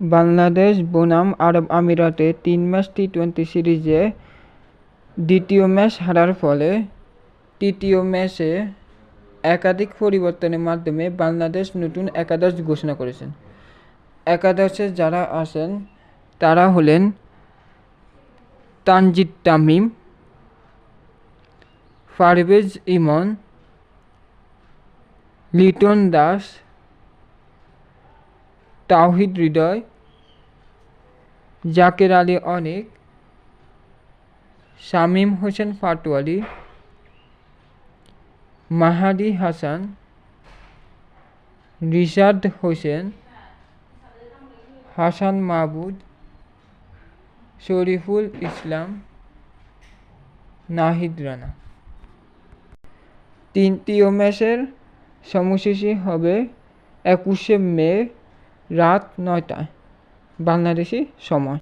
বাংলাদেশ, বনাম, আরব আমিরাতে তিন ম্যাচ টি টোয়েন্টি সিরিজে দ্বিতীয় ম্যাচ হারার ফলে তৃতীয় ম্যাচে একাধিক পরিবর্তনের মাধ্যমে বাংলাদেশ নতুন একাদশ ঘোষণা করেছেন। একাদশে যারা আছেন, তারা হলেন তানজিদ তামিম পারভেজ ইমন, লিটন দাস তাওহিদ হৃদয়, জাকের আলী অনেক, শামীম হোসেন পাটোয়ারি মাহাদি হাসান, রিশাদ হোসেন, হাসান মাহবুদ, শরীফুল ইসলাম, নাহিদ রানা। তৃতীয় ম্যাচের সময়সূচি হবে একুশে মে রাত নয়টায়। বাংলাদেশি সময়।